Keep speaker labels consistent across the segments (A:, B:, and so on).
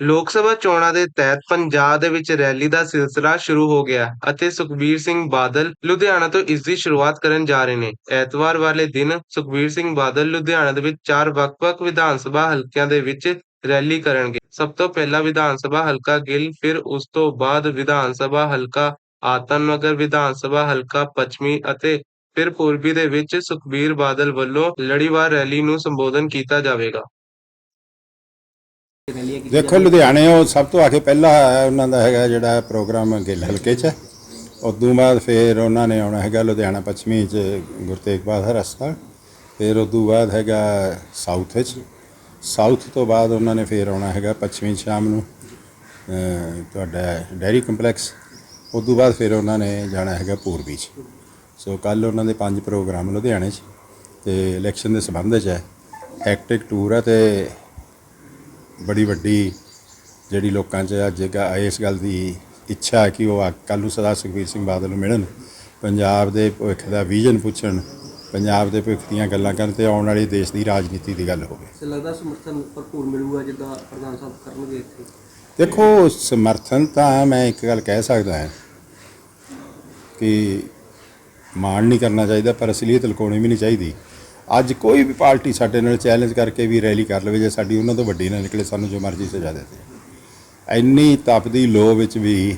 A: ਲੋਕ ਸਭਾ ਚੋਣਾਂ ਦੇ ਤਹਿਤ ਪੰਜਾਬ ਦੇ ਵਿੱਚ ਰੈਲੀ ਦਾ ਸਿਲਸਿਲਾ ਸ਼ੁਰੂ ਹੋ ਗਿਆ ਅਤੇ ਸੁਖਬੀਰ ਸਿੰਘ ਬਾਦਲ ਲੁਧਿਆਣਾ ਤੋਂ ਇਸ ਦੀ ਸ਼ੁਰੂਆਤ ਕਰਨ ਜਾ ਰਹੇ ਨੇ। ਐਤਵਾਰ ਵਾਲੇ ਦਿਨ ਸੁਖਬੀਰ ਸਿੰਘ ਬਾਦਲ ਲੁਧਿਆਣਾ ਦੇ ਵਿੱਚ ਚਾਰ ਵੱਖ-ਵੱਖ ਵਿਧਾਨ ਸਭਾ ਹਲਕਿਆਂ ਦੇ ਵਿੱਚ ਰੈਲੀ ਕਰਨਗੇ। ਸਭ ਤੋਂ ਪਹਿਲਾਂ ਵਿਧਾਨ ਸਭਾ ਹਲਕਾ ਗਿੱਲ, ਫਿਰ ਉਸ ਤੋਂ ਬਾਅਦ ਵਿਧਾਨ ਸਭਾ ਹਲਕਾ ਆਤਮ ਨਗਰ ਵਿਧਾਨ ਸਭਾ ਹਲਕਾ ਪੱਛਮੀ ਅਤੇ ਫਿਰ ਪੂਰਬੀ ਦੇ ਵਿੱਚ ਸੁਖਬੀਰ ਬਾਦਲ ਵੱਲੋਂ ਲੜੀਵਾਰ ਰੈਲੀ ਨੂੰ ਸੰਬੋਧਨ ਕੀਤਾ ਜਾਵੇਗਾ।
B: ਦੇਖੋ, ਲੁਧਿਆਣੇ ਉਹ ਸਭ ਤੋਂ ਆਖੇ ਪਹਿਲਾ ਉਹਨਾਂ ਦਾ ਹੈਗਾ ਜਿਹੜਾ ਪ੍ਰੋਗਰਾਮ ਗਿੱਲ ਹਲਕੇ 'ਚ। ਉਦੋਂ ਬਾਅਦ ਫਿਰ ਉਹਨਾਂ ਨੇ ਆਉਣਾ ਹੈਗਾ ਲੁਧਿਆਣਾ ਪੱਛਮੀ 'ਚ, ਗੁਰੂ ਤੇਗ ਬਹਾਦਰ ਹਸਪਤਾਲ। ਫਿਰ ਉਦੋਂ ਬਾਅਦ ਹੈਗਾ ਸਾਊਥ 'ਚ। ਸਾਊਥ ਤੋਂ ਬਾਅਦ ਉਹਨਾਂ ਨੇ ਫਿਰ ਆਉਣਾ ਹੈਗਾ ਪੱਛਮੀ ਸ਼ਾਮ ਨੂੰ ਤੁਹਾਡਾ ਡੈਰੀ ਕੰਪਲੈਕਸ। ਉਦੋਂ ਬਾਅਦ ਫਿਰ ਉਹਨਾਂ ਨੇ ਜਾਣਾ ਹੈਗਾ ਪੂਰਬੀ 'ਚ। ਸੋ ਕੱਲ ਉਹਨਾਂ ਦੇ ਪੰਜ ਪ੍ਰੋਗਰਾਮ ਲੁਧਿਆਣੇ 'ਚ। ਤੇ ਇਲੈਕਸ਼ਨ ਦੇ ਸੰਬੰਧ 'ਚ ਹੈ। ਹੈਕਟਿਕ ਟੂਰ ਹੈ ਤੇ ਬੜੀ ਵੱਡੀ ਜਿਹੜੀ ਲੋਕਾਂ 'ਚ ਅੱਜ ਇਸ ਗੱਲ ਦੀ ਇੱਛਾ ਹੈ ਕਿ ਉਹ ਕੱਲ੍ਹ ਨੂੰ ਸਰਦਾਰ ਸੁਖਬੀਰ ਸਿੰਘ ਬਾਦਲ ਨੂੰ ਮਿਲਣ ਪੰਜਾਬ ਦੇ ਭਵਿੱਖ ਦਾ ਵਿਜ਼ਨ ਪੁੱਛਣ ਪੰਜਾਬ ਦੇ ਭਵਿੱਖ ਦੀਆਂ ਗੱਲਾਂ ਕਰਨ ਤੇ ਆਉਣ ਵਾਲੀ ਦੇਸ਼ ਦੀ ਰਾਜਨੀਤੀ ਦੀ ਗੱਲ ਹੋਵੇ।
C: ਤੇ ਲੱਗਦਾ ਸਮਰਥਨ ਭਰਪੂਰ ਮਿਲੂਗਾ ਜਿੱਦਾਂ ਪ੍ਰਧਾਨ ਸਾਹਿਬ ਕਰਨਗੇ ਇੱਥੇ?
B: ਦੇਖੋ ਸਮਰਥਨ ਤਾਂ ਮੈਂ ਇੱਕ ਗੱਲ ਕਹਿ ਸਕਦਾ ਹਾਂ ਕਿ ਮਾਣ ਨਹੀਂ ਕਰਨਾ ਚਾਹੀਦਾ ਪਰ ਅਸਲੀਅਤ ਲੁਕਾਉਣੀ ਵੀ ਨਹੀਂ ਚਾਹੀਦੀ। ਅੱਜ ਕੋਈ ਵੀ ਪਾਰਟੀ ਸਾਡੇ ਨਾਲ ਚੈਲੰਜ ਕਰਕੇ ਵੀ ਰੈਲੀ ਕਰ ਲਵੇ, ਜੇ ਸਾਡੀ ਉਹਨਾਂ ਤੋਂ ਵੱਡੀ ਨਾ ਨਿਕਲੇ, ਸਾਨੂੰ ਜੋ ਮਰਜ਼ੀ ਸਜ਼ਾ ਦੇ ਦੇ। ਇੰਨੀ ਤਪਦੀ ਲੋ ਵਿੱਚ ਵੀ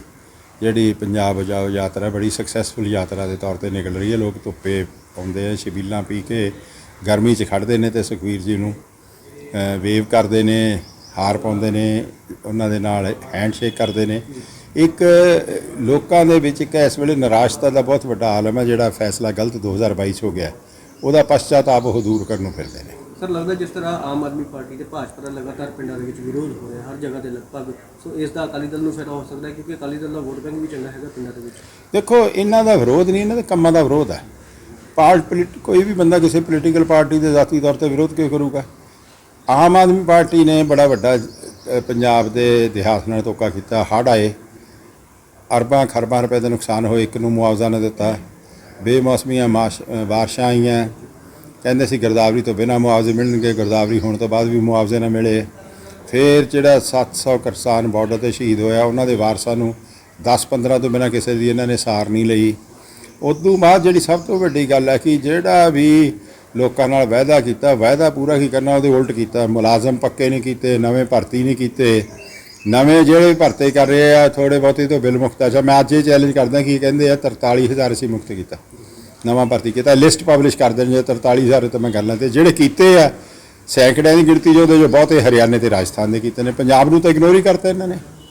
B: ਜਿਹੜੀ ਪੰਜਾਬ ਜਾਓ ਯਾਤਰਾ ਬੜੀ ਸਕਸੈਸਫੁਲ ਯਾਤਰਾ ਦੇ ਤੌਰ ਤੇ ਨਿਕਲ ਰਹੀ ਹੈ। ਲੋਕ ਧੁੱਪੇ ਪਾਉਂਦੇ ਆ, ਸ਼ਬੀਲਾਂ ਪੀ ਕੇ ਗਰਮੀ 'ਚ ਖੜਦੇ ਨੇ ਤੇ ਸੁਖਵੀਰ ਜੀ ਨੂੰ ਵੇਵ ਕਰਦੇ ਨੇ, ਹਾਰ ਪਾਉਂਦੇ ਨੇ, ਉਹਨਾਂ ਦੇ ਨਾਲ ਹੈਂਡਸ਼ੇਕ ਕਰਦੇ ਨੇ। ਇੱਕ ਲੋਕਾਂ ਦੇ ਵਿੱਚ ਇੱਕ ਇਸ ਵੇਲੇ ਨਿਰਾਸ਼ਤਾ ਦਾ ਬਹੁਤ ਵੱਡਾ ਆਲਮ ਹੈ, ਜਿਹੜਾ ਫੈਸਲਾ ਗਲਤ 2022 ਚ ਹੋ ਗਿਆ। ਉਹਦਾ ਪਛਤਾਤਾਪ ਉਹ ਦੂਰ ਕਰਨ ਨੂੰ ਫਿਰਦੇ ਨੇ।
C: ਸਰ ਲੱਗਦਾ ਜਿਸ ਤਰ੍ਹਾਂ ਆਮ ਆਦਮੀ ਪਾਰਟੀ ਤੇ ਭਾਜਪਾ ਦਾ ਲਗਾਤਾਰ ਪਿੰਡਾਂ ਦੇ ਵਿੱਚ ਵਿਰੋਧ ਹੋ ਰਿਹਾ ਹਰ ਜਗ੍ਹਾ ਤੇ ਲਗਭਗ। ਸੋ ਇਸ ਦਾ ਅਕਾਲੀ ਦਲ ਨੂੰ ਫਾਇਦਾ ਹੋ ਸਕਦਾ ਕਿਉਂਕਿ ਅਕਾਲੀ ਦਲ ਦਾ ਵੋਟ ਬੈਂਕ ਵੀ ਚੰਗਾ ਹੈਗਾ ਪਿੰਡਾਂ ਦੇ ਵਿੱਚ।
B: ਦੇਖੋ ਇਹਨਾਂ ਦਾ ਵਿਰੋਧ ਨਹੀਂ ਇਹਨਾਂ ਦੇ ਕੰਮਾਂ ਦਾ ਵਿਰੋਧ ਹੈ। ਪਾਰਟ ਕੋਈ ਵੀ ਬੰਦਾ ਕਿਸੇ ਪੋਲੀਟੀਕਲ ਪਾਰਟੀ ਦੇ ਜ਼ਾਤੀ ਤੌਰ ਤੇ ਵਿਰੋਧ ਕਿਉਂ ਕਰੂਗਾ? ਆਮ ਆਦਮੀ ਪਾਰਟੀ ਨੇ ਬੜਾ ਵੱਡਾ ਪੰਜਾਬ ਦੇ ਇਤਿਹਾਸ ਨਾਲ ਧੋਖਾ ਕੀਤਾ ਹੜ੍ਹ ਆਏ। ਅਰਬਾਂ ਖਰਬਾਂ ਰੁਪਏ ਦਾ ਨੁਕਸਾਨ ਹੋਏ ਇੱਕ ਨੂੰ ਮੁਆਵਜ਼ਾ ਨਾ ਦਿੱਤਾ। ਬੇਮੌਸਮੀਆਂ ਮਾਸ਼- ਅ, ਬਾਰਿਸ਼ਾਂ ਆਈਆਂ। ਕਹਿੰਦੇ ਸੀ ਗਰਦਾਵਰੀ ਤੋਂ ਬਿਨਾਂ ਮੁਆਵਜ਼ੇ ਮਿਲਣਗੇ ਗਰਦਾਵਰੀ ਹੋਣ ਤੋਂ ਬਾਅਦ ਵੀ ਮੁਆਵਜ਼ੇ ਨਾ ਮਿਲੇ। ਫਿਰ ਜਿਹੜਾ 700 ਕਿਸਾਨ ਬਾਰਡਰ ਤੇ ਸ਼ਹੀਦ ਹੋਇਆ ਉਹਨਾਂ ਦੇ ਵਾਰਸਾਂ ਨੂੰ 10-15 ਤੋਂ ਬਿਨਾਂ ਕਿਸੇ ਦੀ ਇਹਨਾਂ ਨੇ ਸਾਰ ਨਹੀਂ ਲਈ। ਉਦੋਂ ਬਾਅਦ ਜਿਹੜੀ ਸਭ ਤੋਂ ਵੱਡੀ ਗੱਲ ਹੈ ਕਿ ਜਿਹੜਾ ਵੀ ਲੋਕਾਂ ਨਾਲ ਵਾਅਦਾ ਕੀਤਾ ਵਾਅਦਾ ਪੂਰਾ ਕੀ ਕਰਨਾ ਉਹਦੇ ਉਲਟ ਕੀਤਾ। ਮੁਲਾਜ਼ਮ ਪੱਕੇ ਨਹੀਂ ਕੀਤੇ ਨਵੇਂ ਭਰਤੀ ਨਹੀਂ ਕੀਤੇ। ਨਵੇਂ ਜਿਹੜੇ ਭਰਤੀ ਕਰ ਰਹੇ ਆ ਥੋੜੇ ਬਹੁਤੇ ਤੋਂ ਬਿੱਲ ਮੁਕਤ ਆ। ਮੈਂ ਅੱਜ ਇਹ ਚੈਲੰਜ ਕਰਦਾ ਕਿ ਕਹਿੰਦੇ ਆ 43000 ਅਸੀਂ ਮੁਕਤ ਕੀਤਾ। ਨਵਾਂ ਭਰਤੀ ਕੀਤਾ ਲਿਸਟ ਪਬਲਿਸ਼ ਕਰ ਦੇਣ ਜੇ 43000 ਤਾਂ ਮੈਂ ਗੱਲਾਂ ਤੇ ਜਿਹੜੇ ਕੀਤੇ ਆ, ਸੈਂਕੜਿਆਂ ਦੀ ਗਿਣਤੀ ਜੋ ਉਹਦੇ ਜੋ ਬਹੁਤੇ ਹਰਿਆਣੇ ਤੇ ਰਾਜਸਥਾਨ ਦੇ ਕੀਤੇ ਨੇ, ਪੰਜਾਬ ਨੂੰ ਤਾਂ ਇਗਨੋਰ ਹੀ ਕਰਤਾ ਇਹਨਾਂ ਨੇ।